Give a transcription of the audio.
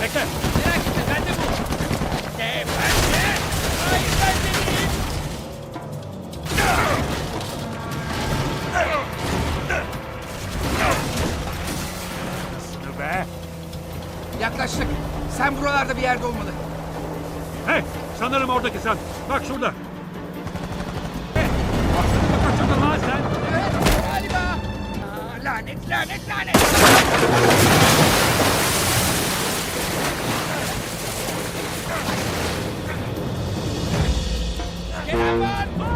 bekle. Merak etme ben de bu. Ne ben de? Hayır ben de değil. Şunu be. Yaklaştık. Sen buralarda bir yerde olmalı. Hey sanırım oradaki sen. Bak şurada. Lanet lanet lanet. Bye.